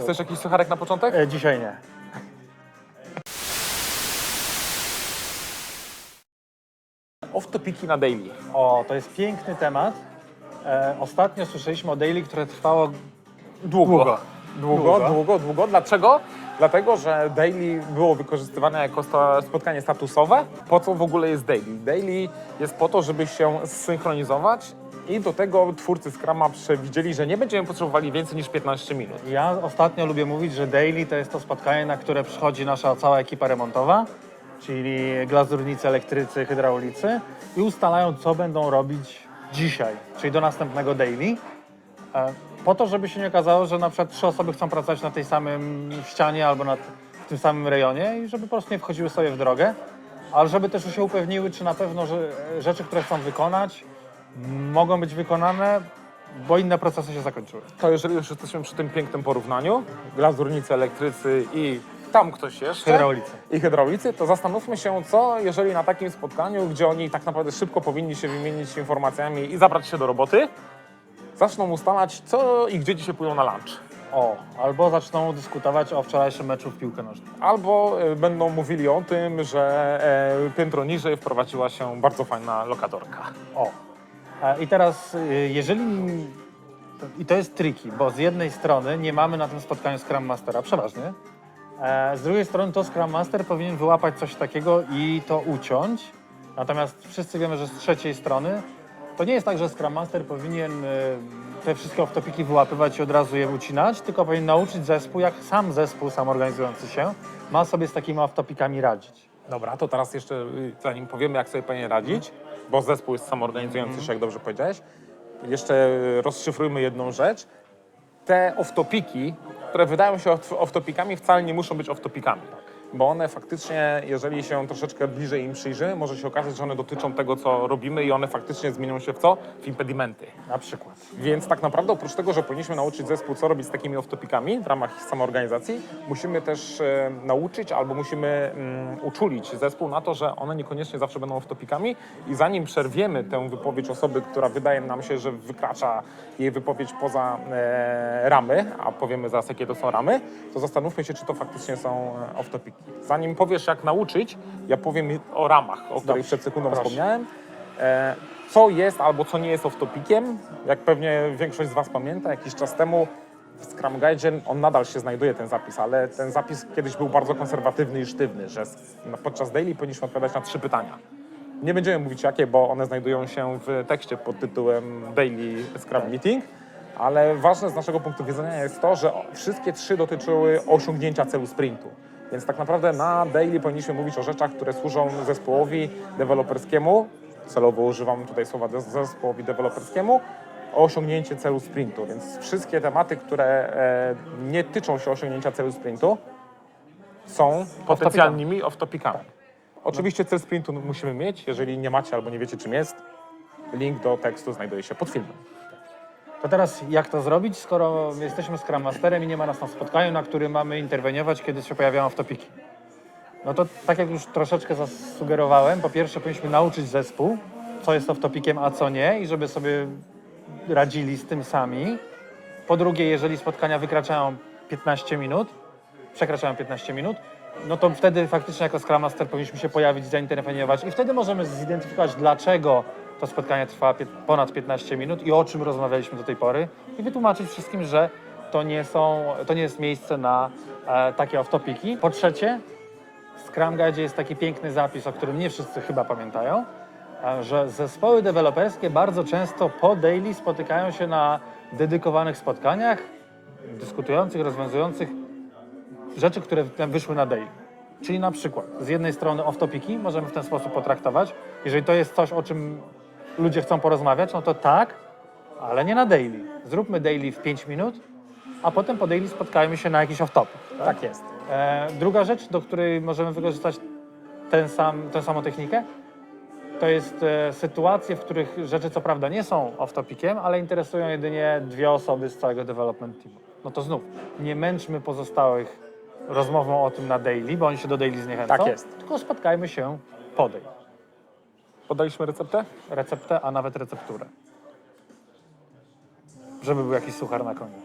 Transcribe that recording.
Chcesz jakiś sucharek na początek? E, dzisiaj nie. Off-topiki na daily. O, to jest piękny temat. E, ostatnio słyszeliśmy o daily, które trwało Długo. Długo. Długo, Długo. długo. Dlaczego? Dlatego, że daily było wykorzystywane jako sta- spotkanie statusowe. Po co w ogóle jest daily? Daily jest po to, żeby się zsynchronizować i do tego twórcy Scrama przewidzieli, że nie będziemy potrzebowali więcej niż 15 minut. Ja ostatnio lubię mówić, że daily to jest to spotkanie, na które przychodzi nasza cała ekipa remontowa, czyli glazurnicy, elektrycy, hydraulicy i ustalają, co będą robić dzisiaj, czyli do następnego daily. E, Po to, żeby się nie okazało, że na przykład trzy osoby chcą pracować na tej samym ścianie albo na w tym samym rejonie i żeby po prostu nie wchodziły sobie w drogę, ale żeby też się upewniły, czy na pewno że rzeczy, które chcą wykonać, mogą być wykonane, bo inne procesy się zakończyły. To jeżeli już jesteśmy przy tym pięknym porównaniu, glazurnicy, elektrycy i tam ktoś jeszcze. Hydraulicy. I hydraulicy, to zastanówmy się, co jeżeli na takim spotkaniu, gdzie oni tak naprawdę szybko powinni się wymienić informacjami i zabrać się do roboty, zaczną ustalać, co i gdzie dzisiaj pójdą na lunch. O, albo zaczną dyskutować o wczorajszym meczu w piłkę nożną. Albo e, będą mówili o tym, że e, piętro niżej wprowadziła się bardzo fajna lokatorka. O. I teraz, y, jeżeli. I to jest tricky, bo z jednej strony nie mamy na tym spotkaniu Scrum Mastera, przeważnie. E, Z drugiej strony to Scrum Master powinien wyłapać coś takiego i to uciąć. Natomiast wszyscy wiemy, że z trzeciej strony to nie jest tak, że Scrum Master powinien y, te wszystkie off-topiki wyłapywać i od razu je ucinać, tylko powinien nauczyć zespół, jak sam zespół samorganizujący się ma sobie z takimi off-topikami radzić. Dobra, to teraz jeszcze, y, zanim powiemy, jak sobie powinien radzić, bo zespół jest samorganizujący się, jak dobrze powiedziałeś, jeszcze rozszyfrujmy jedną rzecz. Te off-topiki, które wydają się off- off-topikami, wcale nie muszą być off-topikami. Bo one faktycznie, jeżeli się troszeczkę bliżej im przyjrzy, może się okazać, że one dotyczą tego, co robimy i one faktycznie zmienią się w co? W impedimenty. Na przykład. Więc tak naprawdę oprócz tego, że powinniśmy nauczyć zespół, co robić z takimi off-topikami w ramach samoorganizacji, musimy też e, nauczyć albo musimy mm, uczulić zespół na to, że one niekoniecznie zawsze będą off-topikami i zanim przerwiemy tę wypowiedź osoby, która wydaje nam się, że wykracza jej wypowiedź poza e, ramy, a powiemy zaraz, jakie to są ramy, to zastanówmy się, czy to faktycznie są e, off-topiki. Zanim powiesz, jak nauczyć, ja powiem o ramach, o których przed sekundą Proszę. wspomniałem. E, co jest albo co nie jest off-topikiem. Jak pewnie większość z Was pamięta, jakiś czas temu w Scrum Guide on nadal się znajduje ten zapis, ale ten zapis kiedyś był bardzo konserwatywny i sztywny, że podczas daily powinniśmy odpowiadać na trzy pytania. Nie będziemy mówić jakie, bo one znajdują się w tekście pod tytułem Daily Scrum Meeting, ale ważne z naszego punktu widzenia jest to, że wszystkie trzy dotyczyły osiągnięcia celu sprintu. Więc tak naprawdę na daily powinniśmy mówić o rzeczach, które służą zespołowi deweloperskiemu, celowo używam tutaj słowa zespołowi deweloperskiemu, o osiągnięcie celu sprintu. Więc wszystkie tematy, które e, nie tyczą się osiągnięcia celu sprintu, są potencjalnymi off-topikami. Oczywiście cel sprintu musimy mieć. Jeżeli nie macie albo nie wiecie, czym jest, link do tekstu znajduje się pod filmem. To teraz jak to zrobić, skoro jesteśmy Scrum Masterem i nie ma nas na spotkaniu, na którym mamy interweniować, kiedy się pojawiają wtopiki? No to tak jak już troszeczkę zasugerowałem, po pierwsze powinniśmy nauczyć zespół, co jest off-topikiem, a co nie i żeby sobie radzili z tym sami. Po drugie, jeżeli spotkania wykraczają 15 minut, przekraczają 15 minut, no to wtedy faktycznie jako Scrum Master powinniśmy się pojawić, zainterweniować i wtedy możemy zidentyfikować, dlaczego to spotkanie trwa ponad 15 minut i o czym rozmawialiśmy do tej pory i wytłumaczyć wszystkim, że to nie, są, to nie jest miejsce na e, takie off-topiki. Po trzecie, w Scrum Guide jest taki piękny zapis, o którym nie wszyscy chyba pamiętają, a, że zespoły deweloperskie bardzo często po daily spotykają się na dedykowanych spotkaniach, dyskutujących, rozwiązujących rzeczy, które wyszły na daily. Czyli na przykład z jednej strony off-topiki możemy w ten sposób potraktować. Jeżeli to jest coś, o czym ludzie chcą porozmawiać, no to tak, ale nie na daily. Zróbmy daily w 5 minut, a potem po daily spotkajmy się na jakiś off-topic. Tak jest. E, druga rzecz, do której możemy wykorzystać ten sam, tę samą technikę, to jest e, sytuacje, w których rzeczy co prawda nie są off-topiciem, ale interesują jedynie dwie osoby z całego development teamu. No to znów, nie męczmy pozostałych rozmową o tym na daily, bo oni się do daily zniechęcą. Tak jest. Tylko spotkajmy się po daily. Podaliśmy receptę? Receptę, a nawet recepturę. Żeby był jakiś suchar na koniec.